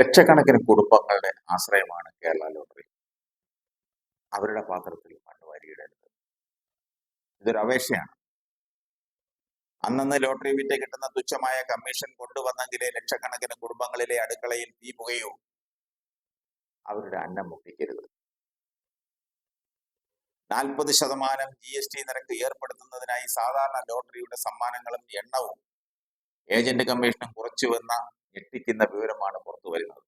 ലക്ഷക്കണക്കിന് കുടുംബങ്ങളുടെ ആശ്രയമാണ് കേരള ലോട്ടറി. അവരുടെ പാത്രത്തിൽ മണ്ണ് വാരിയിടരുത്. ഇതൊരു അപേക്ഷയാണ്. അന്നന്ന് ലോട്ടറി വിറ്റ് കിട്ടുന്ന തുച്ഛമായ കമ്മീഷൻ കൊണ്ടുവന്നെങ്കിലേ ലക്ഷക്കണക്കിന് കുടുംബങ്ങളിലെ അടുക്കളയിൽ തീ പുകയോ? അവരുടെ അന്നം മുട്ടിക്കരുത് നാൽപ്പത് ശതമാനം ജി എസ് ടി നിരക്ക് ഏർപ്പെടുത്തുന്നതിനായി സാധാരണ ലോട്ടറിയുടെ സമ്മാനങ്ങളും എണ്ണവും ഏജന്റ് കമ്മീഷനും കുറച്ചുവെന്ന ഞെട്ടിക്കുന്ന വിവരമാണ് പുറത്തു വരുന്നത്.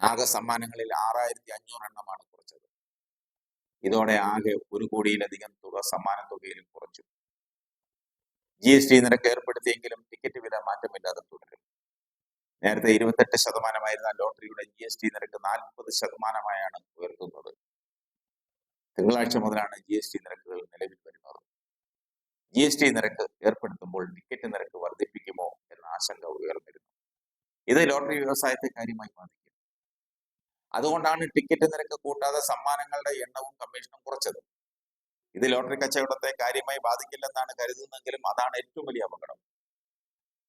ആകെ സമ്മാനങ്ങളിൽ ആറായിരത്തി അഞ്ഞൂറ് എണ്ണമാണ് കുറച്ചത്. ഇതോടെ ആകെ ഒരു കോടിയിലധികം തുക സമ്മാന തുകയിലും കുറച്ചു. ജി എസ് ടി നിരക്ക് ഏർപ്പെടുത്തിയെങ്കിലും ടിക്കറ്റ് വില മാറ്റമില്ലാതെ തുടരും. നേരത്തെ ഇരുപത്തെട്ട് ശതമാനമായിരുന്ന ലോട്ടറിയുടെ ജി എസ് ടി നിരക്ക് നാൽപ്പത് ശതമാനമായാണ് ഉയർത്തുന്നത്. തിങ്കളാഴ്ച മുതലാണ് ജി എസ് ടി നിരക്കുകൾ നിലവിൽ വരുന്നത്. ജി എസ് ടി നിരക്ക് ഏർപ്പെടുത്തുമ്പോൾ ടിക്കറ്റ് നിരക്ക് വർദ്ധിപ്പിക്കുമോ ആശങ്ക ഉയർന്നിരുന്നു. ഇത് ലോട്ടറി വ്യവസായത്തെ കാര്യമായി ബാധിക്കും. അതുകൊണ്ടാണ് ടിക്കറ്റ് നിരക്ക് കൂട്ടാതെ സമ്മാനങ്ങളുടെ എണ്ണവും കമ്മീഷനും കുറച്ചത്. ഇത് ലോട്ടറി കച്ചവടത്തെ കാര്യമായി ബാധിക്കില്ലെന്നാണ് കരുതുന്നതെങ്കിലും അതാണ് ഏറ്റവും വലിയ അപകടം.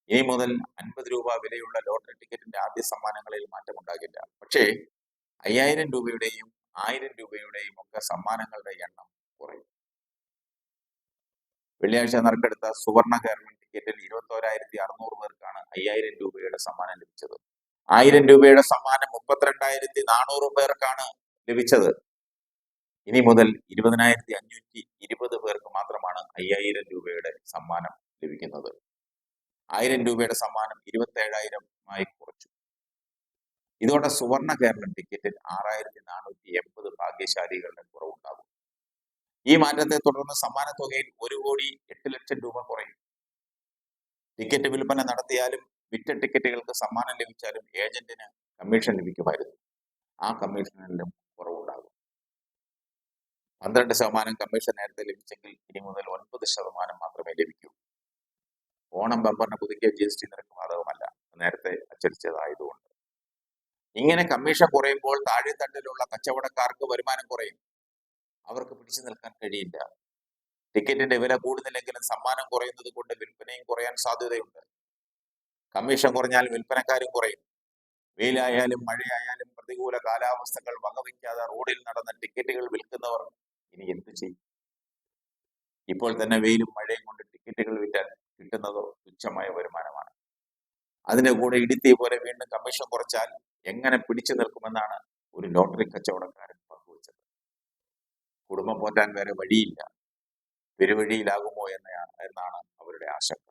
ഇനി മുതൽ അൻപത് രൂപ വിലയുള്ള ലോട്ടറി ടിക്കറ്റിന്റെ ആദ്യ സമ്മാനങ്ങളിൽ മാറ്റമുണ്ടാകില്ല പക്ഷേ അയ്യായിരം രൂപയുടെയും ആയിരം രൂപയുടെയും ഒക്കെ സമ്മാനങ്ങളുടെ എണ്ണം കുറയും. വെള്ളിയാഴ്ച നറുക്കെടുത്ത സുവർണ കേരളം ടിക്കറ്റിൽ ഇരുപത്തോരായിരത്തി അറുന്നൂറ് പേർക്കാണ് അയ്യായിരം രൂപയുടെ സമ്മാനം ലഭിച്ചത്. ആയിരം രൂപയുടെ സമ്മാനം മുപ്പത്തിരണ്ടായിരത്തി നാനൂറ് പേർക്കാണ് ലഭിച്ചത്. ഇനി മുതൽ ഇരുപതിനായിരത്തി അഞ്ഞൂറ്റി ഇരുപത് പേർക്ക് മാത്രമാണ് അയ്യായിരം രൂപയുടെ സമ്മാനം ലഭിക്കുന്നത്. ആയിരം രൂപയുടെ സമ്മാനം ഇരുപത്തേഴായിരം ആയി കുറച്ചു. ഇതോടെ സുവർണ കേരളം ടിക്കറ്റിൽ ആറായിരത്തി നാനൂറ്റി എൺപത് ഭാഗ്യശാലികളുടെ കുറവുണ്ടാകും. ഈ മാറ്റത്തെ തുടർന്ന് സമ്മാന തുകയിൽ ഒരു കോടി എട്ട് ലക്ഷം രൂപ കുറയും. ടിക്കറ്റ് വിൽപ്പന നടത്തിയാലും വിറ്റ ടിക്കറ്റുകൾക്ക് സമ്മാനം ലഭിച്ചാലും ഏജന്റിന് കമ്മീഷൻ ലഭിക്കുമായിരുന്നു. ആ കമ്മീഷനിലും കുറവുണ്ടാകും. പന്ത്രണ്ട് ശതമാനം കമ്മീഷൻ നേരത്തെ ലഭിച്ചെങ്കിൽ ഇനി മുതൽ ഒൻപത് ശതമാനം മാത്രമേ ലഭിക്കൂ. ഓണം ബമ്പറിന് പുതുക്കിയ ജി എസ് ടി നിരക്ക് ബാധകമല്ല. നേരത്തെ അച്ചടിച്ചതായതുകൊണ്ട്. ഇങ്ങനെ കമ്മീഷൻ കുറയുമ്പോൾ താഴെത്തട്ടിലുള്ള കച്ചവടക്കാർക്ക് വരുമാനം കുറയും. അവർക്ക് പിടിച്ചു നിൽക്കാൻ കഴിയില്ല. ടിക്കറ്റിന്റെ വില കൂടുന്നില്ലെങ്കിലും സമ്മാനം കുറയുന്നത് കൊണ്ട് വിൽപ്പനയും കുറയാൻ സാധ്യതയുണ്ട്. കമ്മീഷൻ കുറഞ്ഞാൽ വിൽപ്പനക്കാരും കുറയും. വെയിലായാലും മഴയായാലും പ്രതികൂല കാലാവസ്ഥകൾ വകവയ്ക്കാതെ റോഡിൽ നടന്ന ടിക്കറ്റുകൾ വിൽക്കുന്നവർ ഇനി എന്ത് ചെയ്യും? ഇപ്പോൾ തന്നെ വെയിലും മഴയും കൊണ്ട് ടിക്കറ്റുകൾ വിറ്റാൽ കിട്ടുന്നതോ തുച്ഛമായ വരുമാനമാണ്. അതിന്റെ കൂടെ ഇടുത്തി പോലെ വീണ്ടും കമ്മീഷൻ കുറച്ചാൽ എങ്ങനെ പിടിച്ചു നിൽക്കുമെന്നാണ് ഒരു ലോട്ടറി കച്ചവടക്കാരൻ പങ്കുവച്ചത്. കുടുംബം പോറ്റാൻ വേറെ വഴിയില്ല. പെരുവഴിയിലാകുമോ എന്നയാണ് എന്നാണ് അവരുടെ ആശങ്ക.